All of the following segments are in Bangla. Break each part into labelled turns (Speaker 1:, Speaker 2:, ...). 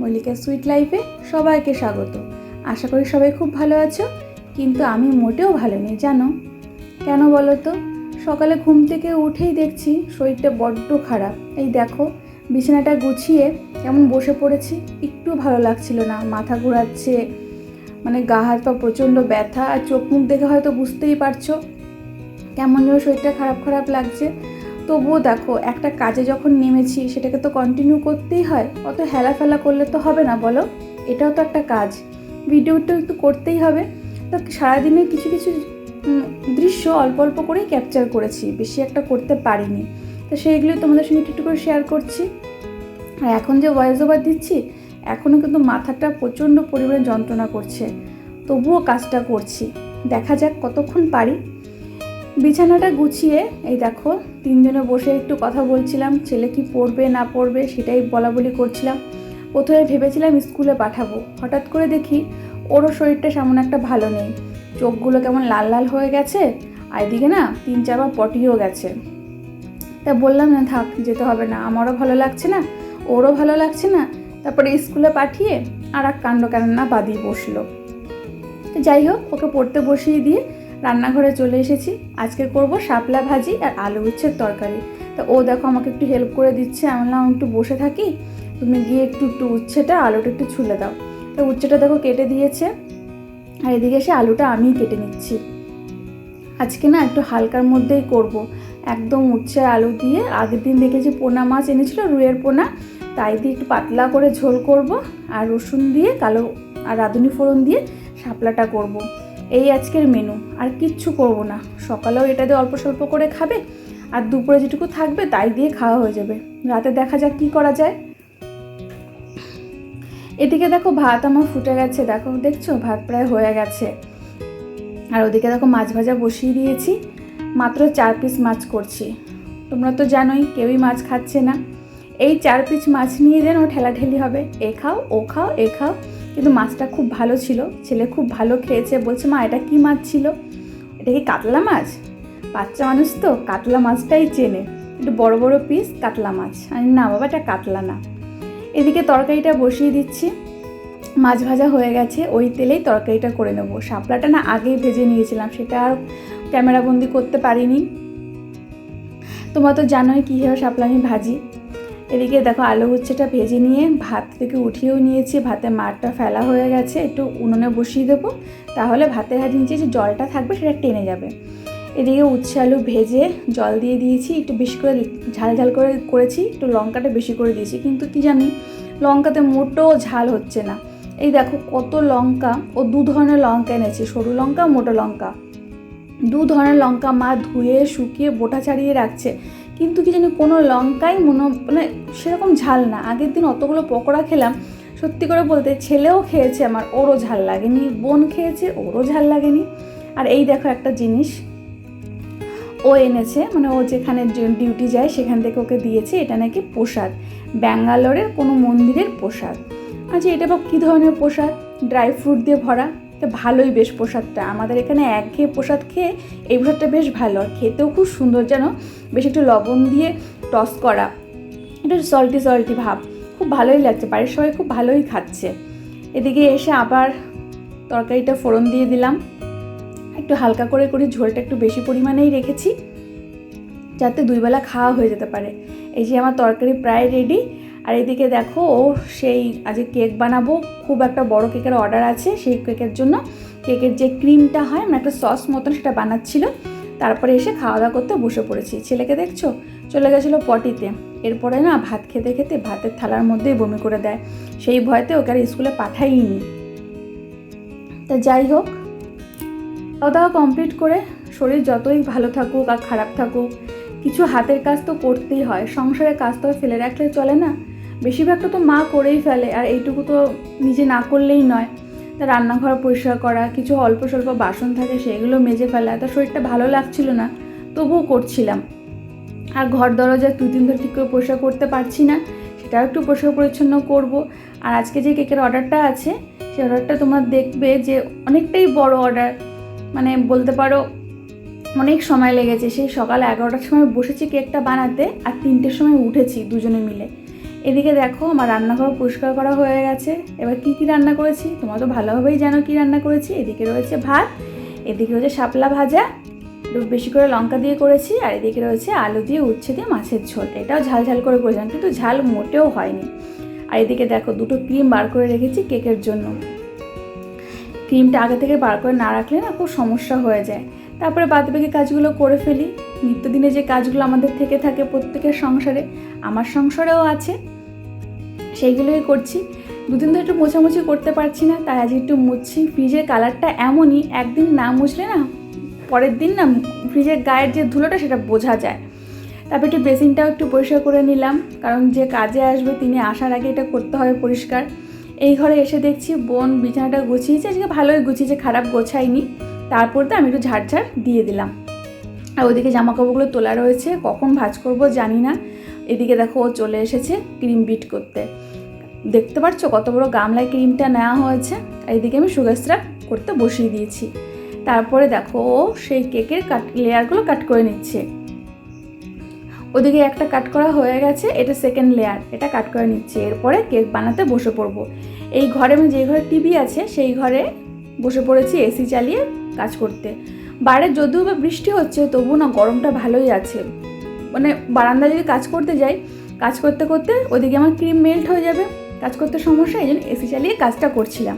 Speaker 1: মল্লিকা সুইট লাইফে সবাইকে স্বাগত। আশা করি সবাই খুব ভালো আছো, কিন্তু আমি মোটেও ভালো নেই, জানো? কেন বলো তো? সকালে ঘুম থেকে উঠেই দেখছি শরীরটা বড্ড খারাপ। এই দেখো, বিছানাটা গুছিয়ে কেমন বসে পড়েছি, একটু ভালো লাগছিল না। মাথা ঘোরাচ্ছে মানে গা হাত পা প্রচণ্ড ব্যথা, আর চোখ মুখ দেখে হয়তো বুঝতেই পারছ কেমন যেন শরীরটা খারাপ খারাপ লাগছে। তবুও দেখো, একটা কাজে যখন নেমেছি, সেটাকে তো কন্টিনিউ করতেই হয়। অত হেলা ফেলা করলে তো হবে না, বলো? এটাও তো একটা কাজ। ভিডিওটা একটু করতেই হবে। তো সারাদিনে কিছু কিছু দৃশ্য অল্প অল্প করেই ক্যাপচার করেছি, বেশি একটা করতে পারিনি। তো সেইগুলো তোমাদের সঙ্গে একটু করে শেয়ার করছি। আর এখন যে ভয়েস ওভার দিচ্ছি এখনও কিন্তু মাথাটা প্রচণ্ড পরিমাণে যন্ত্রণা করছে। তবুও কাজটা করছি। দেখা যাক কতক্ষণ পারি। বিছানাটা গুছিয়ে, এই দেখো, তিনজনে বসে একটু কথা বলছিলাম, ছেলে কি পড়বে, না পড়বে, সেটাই বলা বলি করছিলাম। প্রথমে ভেবেছিলাম স্কুলে পাঠাবো। হঠাৎ করে দেখি, ওরও শরীরটা সেমন একটা ভালো নেই। চোখগুলো কেমন লাল লাল হয়ে গেছে, আর এদিকে না, তিন চারবার পটিও গেছে। তা বললাম, না থাক, যেতে হবে না। আমারও ভালো লাগছে না, ওরও ভালো লাগছে না। তারপরে স্কুলে পাঠিয়ে আর এক কাণ্ড কান্না বাদিয়ে বসল। যাই হোক, ওকে পড়তে বসিয়ে দিয়ে রান্নাঘরে চলে এসেছি। আজকে করব শাপলা ভাজি আর আলু উচ্ছের তরকারি। তা ও দেখো আমাকে একটু হেল্প করে দিচ্ছে। আমি বললাম একটু বসে থাকি। তুমি গিয়ে একটু একটু উচ্ছেটা, আলুটা একটু ছুলে দাও। তো উচ্ছেটা দেখো কেটে দিয়েছে। আর এদিকে এসে আলুটা আমিই কেটে নিচ্ছি। আজকে না একটু হালকার মধ্যেই করব। একদম উচ্ছে আলু দিয়ে আগের দিন দেখেছি পোনা মাছ এনেছিল, রুইয়ের পোনা। তাই দিয়ে একটু পাতলা করে ঝোল করব। আর রসুন দিয়ে, কালো আর রাঁধুনি ফোড়ন দিয়ে শাপলাটা করব। এই আজকের মেনু আর কিচ্ছু করব না। সকালেও এটা দিয়ে অল্প স্বল্প করে খাবে, আর দুপুরে যেটুকু থাকবে তাই দিয়ে খাওয়া হয়ে যাবে। রাতে দেখা যাক কী করা যায়। এদিকে দেখো ভাত আমার ফুটে গেছে, দেখো, দেখছ? ভাত প্রায় হয়ে গেছে। আর ওদিকে দেখো মাছ ভাজা বসিয়ে দিয়েছি, মাত্র চার পিস মাছ করছি। তোমরা তো জানোই, কেউই মাছ খাচ্ছে না। এই চার পিস মাছ নিয়ে যেন ঠেলাঠেলি হবে। এ খাও, ও খাও, এ খাও। কিন্তু মাছটা খুব ভালো ছিল। ছেলে খুব ভালো খেয়েছে। বলছে, মা, এটা কি মাছ ছিল? এটা কি কাতলা মাছ? বাচ্চা মানুষ তো, কাতলা মাছটাই চেনে। একটু বড় বড় পিস কাতলা মাছ। আমি না বাবা, এটা কাতলা না। এদিকে তরকারিটা বসিয়ে দিচ্ছি। মাছ ভাজা হয়ে গেছে। ওই তেলেই তরকারিটা করে নেব। শাপলাটা না আগেই ভেজে নিয়েছিলাম। সেটা আর ক্যামেরাবন্দি করতে পারিনি। তোমরা তো জানোই কীভাবে শাপলা আমি ভাজি। এদিকে দেখো আলু উচ্ছেটা ভেজে নিয়ে ভাত থেকে উঠিয়েও নিয়েছি, ভাতে মারটা ফেলা হয়ে গেছে, একটু উনুনে বসিয়ে দেবো। তাহলে ভাতের হাতে নিচে যে জলটা থাকবে সেটা টেনে যাবে। এদিকে উচ্ছে আলু ভেজে জল দিয়ে দিয়েছি, একটু বেশি করে ঝাল ঝাল করে করেছি, একটু লঙ্কাটা বেশি করে দিয়েছি। কিন্তু কি জানি, লঙ্কাতে মোটো ঝাল হচ্ছে না। এই দেখো কত লঙ্কা, ও দু ধরনের লঙ্কা এনেছি, সরু লঙ্কা, মোটা লঙ্কা। দু ধরনের লঙ্কা মা ধুয়ে, শুকিয়ে, বোটা ছাড়িয়ে রাখছে। কিন্তু কি জানি কোনো লঙ্কাই মনে মানে সেরকম ঝাল না। আগের দিন অতগুলো পকোড়া খেলাম। সত্যি করে বলতে ছেলেও খেয়েছে আমার, ওরও ঝাল লাগেনি। বোন খেয়েছে, ওরও ঝাল লাগেনি। আর এই দেখো একটা জিনিস, ও এনেছে মানে ও যেখানে ডিউটি যায় সেখান থেকে ওকে দিয়েছে, এটা নাকি প্রসাদ। ব্যাঙ্গালোরের কোনো মন্দিরের প্রসাদ। আচ্ছা এটা বা কী ধরনের প্রসাদ? ড্রাই ফ্রুট দিয়ে ভরা। ভালোই বেশ প্রসাদটা। আমাদের এখানে একঘেয়ে প্রসাদ খেয়ে এই প্রসাদটা বেশ ভালো। আর খেতেও খুব সুন্দর যেন, বেশ একটু লবণ দিয়ে টস করা। এটা সল্টি সল্টি ভাব। খুব ভালোই লাগছে। বাড়ির সবাই খুব ভালোই খাচ্ছে। এদিকে এসে আবার তরকারিটা ফোড়ন দিয়ে দিলাম। একটু হালকা করে করে ঝোলটা একটু বেশি পরিমাণেই রেখেছি, যাতে দুইবেলা খাওয়া হয়ে যেতে পারে। এই যে আমার তরকারি প্রায় রেডি আর এদিকে দেখো ও সেই আজকে কেক বানাবো। খুব একটা বড় কেকের অর্ডার আছে সেই কেকের জন্য। কেকের যে ক্রিমটা হয় মানে একটা সস মতন সেটা বানাচ্ছিল। তারপরে এসে খাওয়া দাওয়া করতে বসে পড়েছি। ছেলেকে দেখছ? চলে গেছিল পটিতে। এরপরে না ভাত খেতে খেতে ভাতের থালার মধ্যেই বমি করে দেয়। সেই ভয়তে ওকে আর স্কুলে পাঠাইনি। তা যাই হোক খাওয়া দাওয়া কমপ্লিট করে শরীর যতই ভালো থাকুক আর খারাপ থাকুক, কিছু হাতের কাজ তো করতেই হয়। সংসারের কাজ তো ফেলে রাখলে চলে না। বেশিরভাগটা তো মা করেই ফেলে আর এইটুকু তো নিজে না করলেই নয়। তা রান্নাঘর পরিষ্কার করা, কিছু অল্প স্বল্প বাসন থাকে সেগুলো মেজে ফেলা, তা শরীরটা ভালো লাগছিল না, তবুও করছিলাম। আর ঘর দরজা দুই দিন ধরে ঠিক করে পরিষ্কার করতে পারছি না, সেটাও একটু পরিষ্কার পরিচ্ছন্ন করব। আর আজকে যে কেকের অর্ডারটা আছে, সেই অর্ডারটা তোমরা দেখবে যে অনেকটাই বড় অর্ডার। মানে বলতে পারো, অনেক সময় লেগেছে। সেই সকাল এগারোটার সময় বসেছি কেকটা বানাতে, আর তিনটের সময় উঠেছি দুজনে মিলে। এদিকে দেখো, আমার রান্নাঘর পরিষ্কার করা হয়ে গেছে। এবার কি কি রান্না করেছি? তোমরা তো ভালোভাবেই জানো কি রান্না করেছি। এদিকে রয়েছে ভাত, এদিকে রয়েছে শাপলা ভাজা। একটু বেশি করে লঙ্কা দিয়ে করেছি, আর এদিকে রয়েছে আলু দিয়ে উচ্ছে দিয়ে মাছের ঝোল। এটাও ঝাল ঝাল করে করেছিলাম, কিন্তু ঝাল মোটেও হয়নি। আর এদিকে দেখো, দুটো ক্রিম বার করে রেখেছি কেকের জন্য। ক্রিমটা আগে থেকে বার করে না রাখলে না খুব সমস্যা হয়ে যায়। তারপরে বাদ বাদবাকি কাজগুলো করে ফেলি। নিত্যদিনে যে কাজগুলো আমাদের থেকে থাকে প্রত্যেকের সংসারে, আমার সংসারেও আছে, সেইগুলোই করছি। দুদিন ধরে একটু মোছামুছি করতে পারছি না, তাই আজ একটু মুছছি। ফ্রিজের কালারটা এমনই, একদিন না মুছলে না, পরের দিন না ফ্রিজের গায়ের যে ধুলোটা সেটা বোঝা যায়। তারপর একটু বেসিনটাও একটু পরিষ্কার করে নিলাম, কারণ যে কাজে আসবে তিনি আসার আগে এটা করতে হবে পরিষ্কার। এই ঘরে এসে দেখছি, বোন বিছানাটা গুছিয়েছে, আজকে ভালোই গুছিয়েছে, খারাপ গোছায়নি। তারপর তো আমি একটু ঝাড়ঝাড় দিয়ে দিলাম। আর ওদিকে জামা কাপড়গুলো তোলা রয়েছে, কখন ভাজ করব জানি না। এদিকে দেখো ও চলে এসেছে ক্রিম বিট করতে। দেখতে পাচ্ছ কত বড় গামলায় ক্রিমটা নেওয়া হয়েছে? আর এদিকে আমি সুগার স্রাপ করতে বসিয়ে দিয়েছি। তারপরে দেখো ও সেই কেকের কাট লেয়ারগুলো কাট করে নিচ্ছে। ওদিকে একটা কাট করা হয়ে গেছে, এটা সেকেন্ড লেয়ার এটা কাট করে নিচ্ছে। এরপরে কেক বানাতে বসে পড়ব। এই ঘরে আমি যে ঘরে টিভি আছে, সেই ঘরে বসে পড়েছি এসি চালিয়ে কাজ করতে। বাইরে যদিও বা বৃষ্টি হচ্ছে তবু না গরমটা ভালোই আছে। মানে বারান্দা যদি কাজ করতে যাই, কাজ করতে করতে ওদিকে আমার ক্রিম মেল্ট হয়ে যাবে। কাজ করতে সমস্যা এই জন্য এসি চালিয়ে কাজটা করছিলাম।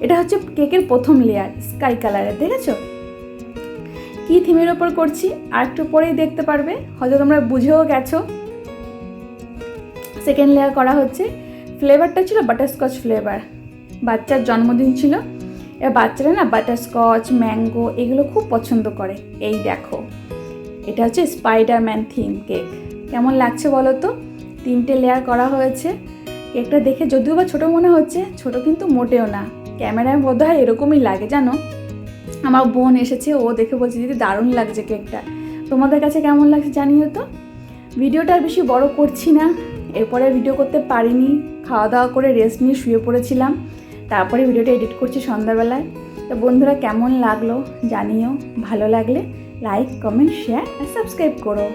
Speaker 1: এটা হচ্ছে কেকের প্রথম লেয়ার স্কাই কালারের দেখেছ? কী থিমের ওপর করছি, আর একটু পরেই দেখতে পারবে। হয়তো তোমরা বুঝেও গেছো। সেকেন্ড লেয়ার করা হচ্ছে। ফ্লেভারটা ছিল বাটারস্কচ ফ্লেভার বাচ্চার জন্মদিন ছিল। এবার বাচ্চারা না বাটারস্কচ ম্যাঙ্গো এগুলো খুব পছন্দ করে। এই দেখো, এটা হচ্ছে স্পাইডারম্যান থিম কেক কেমন লাগছে বলো তো? তিনটে লেয়ার করা হয়েছে। কেকটা দেখে যদিও বা ছোটো মনে হচ্ছে, ছোট কিন্তু মোটেও না। ক্যামেরায় বোধ হয় এরকমই লাগে, জানো? আমার বোন এসেছে, ও দেখে বলছে, দিদি, দারুণ লাগছে কেকটা তোমাদের কাছে কেমন লাগছে জানিও তো? ভিডিওটা আর বেশি বড় করছি না, এরপরে ভিডিও করতে পারিনি। খাওয়া দাওয়া করে রেস্ট নিয়ে শুয়ে পড়েছিলাম। তারপরে ভিডিওটা এডিট করছি সন্ধ্যাবেলায়। তো বন্ধুরা, কেমন লাগল জানিও। ভালো লাগলে লাইক, কমেন্ট, শেয়ার আর সাবস্ক্রাইব করো।